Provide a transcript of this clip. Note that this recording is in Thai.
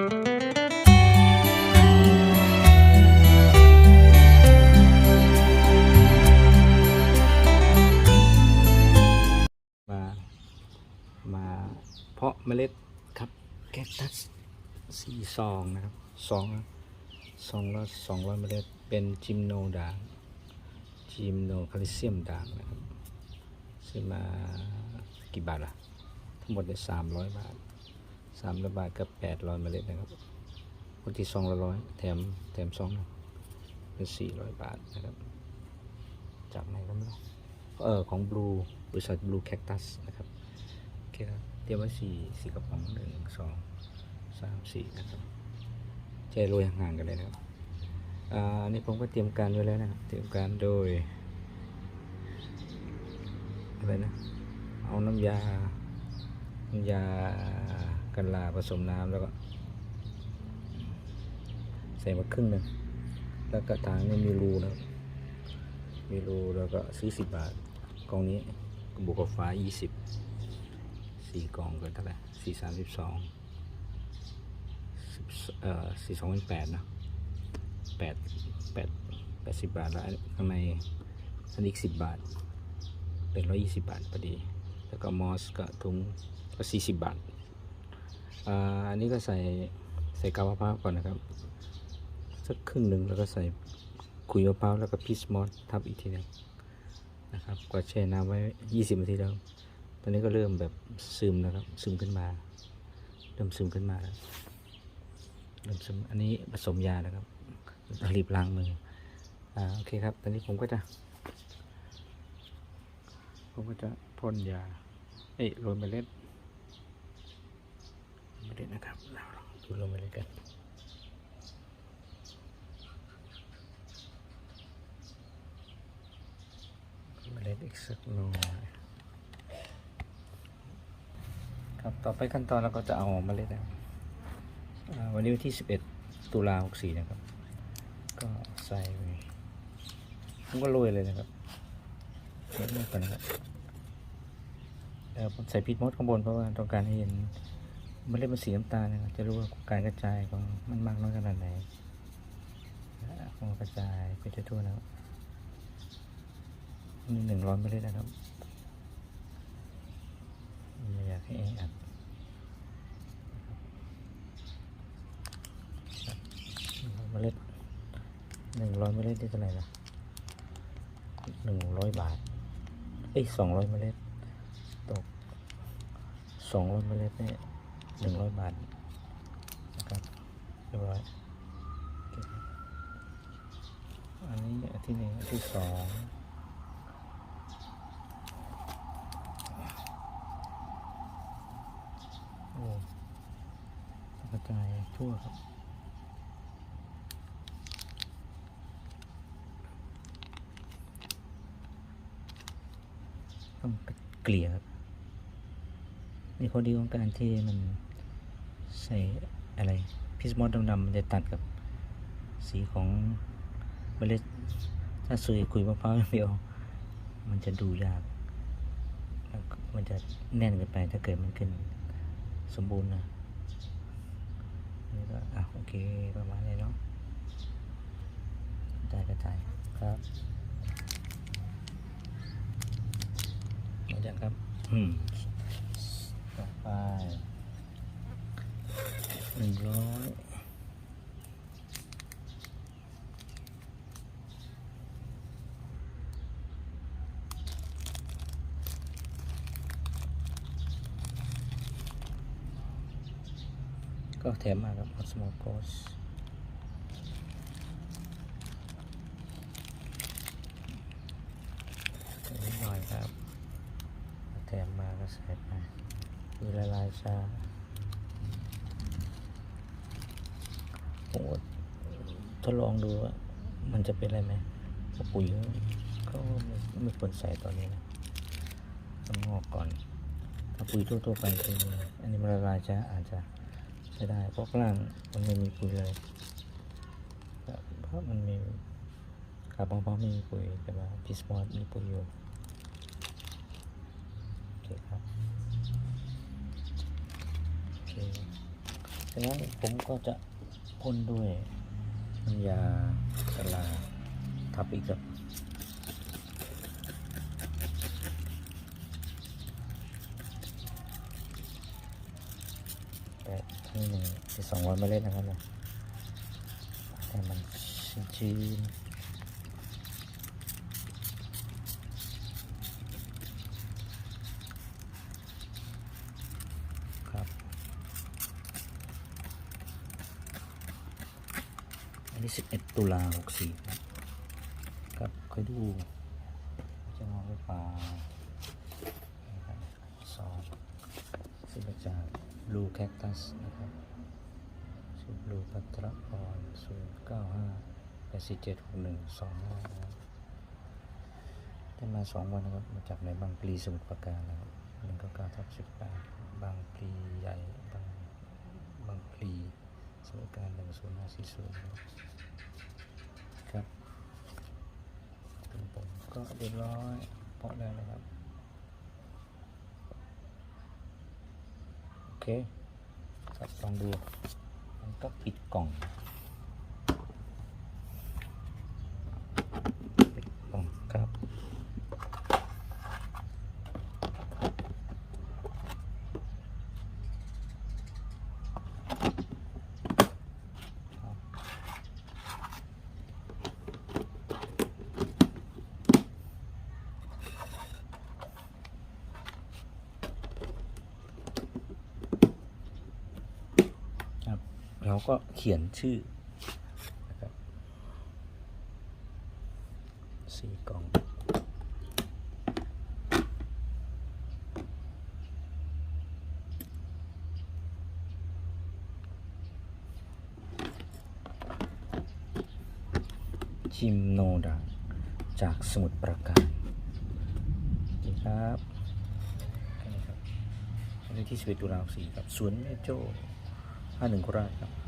มามาเพาะเมล็ดครับแคคตัสสี่ซองนะครับซองละซองละสองร้อยเมล็ดเป็นจิมโนด่างจิมโนแคลเซียมด่างนะครับซื้อมากี่บาทล่ะ ทั้งหมดเนี่ยสามร้อยบาท สามร้อยบาทกับแปดร้อยเมล็ดนะครับคนที่ซองละร้อยแถมแถมซองเป็นสี่ร้อยบาทนะครับ จากไหนก็ไม่รู้เออของบลูบริษัทบลูแคคตัสนะครับโอเคครับเตรียมไว้สี่สี่กระป๋องหนึ่งสองสามสี่นะครับใจโรยห่างกันเลยนะครับอ่านี่ผมก็เตรียมการไว้แล้วนะครับ เตรียมการโดยอะไรนะเอาน้ำยาน้ำยา กันลาผสมน้ำแล้วก็ ใส่มาครึ่งหนึ่งแล้วก็ทางนี้มีรูนะมีรูแล้วก็ซื้อสิบบาทกล่องนี้บวกกับฟ้ายี่สิบสี่กล่องก็เท่าไหร่สี่สามสิบสองเอ่อสี่สองเป็นแปดนะแปดแปดแปดสิบบาทแล้วข้างในอันอีกสิบบาท เป็นร้อยยี่สิบบาทพอดี แล้วก็มอสก็ถุงก็สี่สิบบาท อันนี้ก็ใส่ใส่กาวมะพร้าวก่อนนะครับ สักครึ่งหนึ่งแล้วก็ใส่ขุยมะพร้าวแล้วก็พีชมอสทับอีกทีหนึงนะครับก็แช่น้ำไว้ 20นาทีแล้วตอนนี้ก็เริ่มแบบซึมนะครับ ซึมขึ้นมา เริ่มซึมขึ้นมาแล้วเริ่มซึมอันนี้ผสมยานะครับรีบล้างมืออ่าโอเคครับ ตอนนี้ผมก็จะ ผมก็จะพ่นยาเอ้ยโรยเมล็ด มล็ดนะครับ เราลองดูโรยเมล็ดกันเมล็ดอีกสักหน่อยครับต่อไปขั้นตอนเราก็จะเอาเมล็ดนะครับอ่าวันนี้วันที่ 11 ตุลา64 นะครับ ก็ใส่ไปผมก็โรยเลยนะครับเล็กน้อยก่อนะครับเอ่อผมใส่พีชมดข้างบนเพราะว่าต้องการให้เห็น เมล็ดมันสีน้ำตาลนะครับจะรู้ว่าการกระจายของมันมากน้อยขนาดไหนอ่าของกระจายไปทั่วๆนะครับนี่หนึ่งร้อยเมล็ดนะครับไม่อยากให้แออัดเมล็ดหนึ่งร้อยเมล็ดได้เท่าไหร่ละหนึ่งร้อยบาทเอ้ยสองร้อยเมล็ดตกสองร้อยเมล็ดเนี่ย หนึ่งร้อยบาทนะครับเรียบร้อยโอเคครับอันนี้อันที่หนึ่งอันที่สองโอ้กระจายทั่วครับต้องเกลี่ยครับนี่ข้อดีของการที่มัน ใส่อะไรพิสมอสดำๆมันจะตัดกับสีของเมล็ดถ้าสุยคุยมะพร้าวเดียว มันจะดูยากมันจะแน่นเกินไปถ้าเกิดมันขึ้นสมบูรณ์นะนี่ก็อะโอเคประมาณนี้เนาะกระจายกระจายครับมาจากครับ อืมต่อไป หนึ่งร้อยก็แถมมาครับ Osmocos นิดหน่อยครับ แถมมาก็ใส่ไปมีละลายชา ผมก็ทดลองดูว่ามันจะเป็นอะไรไหมปุ๋ยก็ไม่ควรใส่ตอนนี้นะต้องงอกก่อนถ้าปุ๋ยทั่วๆไปคืออันนี้มันละลายชาอาจจะใช้ได้เพราะข้างล่างมันไม่มีปุ๋ยเลยเพราะมันมีคาร์บอนพร้อมไม่มีปุ๋ยแต่ว่าพิสมอสมีปุ๋ยอยู่โอเคครับโอเคจากนั้นผมก็จะ พ่นด้วยน้ำยาสลาทับอีกครับแต่ที่หนึ่งที่สองวันมาเล็ดนะครับผมให้มันชื้นๆครับ อันนี้11 ตุลา64ครับครับค่อยดูจะมองไปป่านะครับสองซึ่งมาจากบลูแคคตัสนะครับชื่อบลูพัทรพร0 9 5 8 4 7 6 1 2 5นะครับได้มา2วันนะครับ มาจากในบางปลีสมุทรปราการนะครับ199ทับ18บางปลีใหญ่บาง สมุทรปราการ10540นะครับครับถึงผมก็เรียบร้อยเพาะแล้วนะครับ โอเคครับลองดู มันก็ปิดกล่อง ปิดกล่องครับ ครับ เราก็เขียนชื่อนะครับสี่กล่องจิมโนดาจากสมุทรปราการนี่ครับอันนี้ครับนี่ที่สวิตตุลาสีครับสวนแม่โจ้51โคราชครับ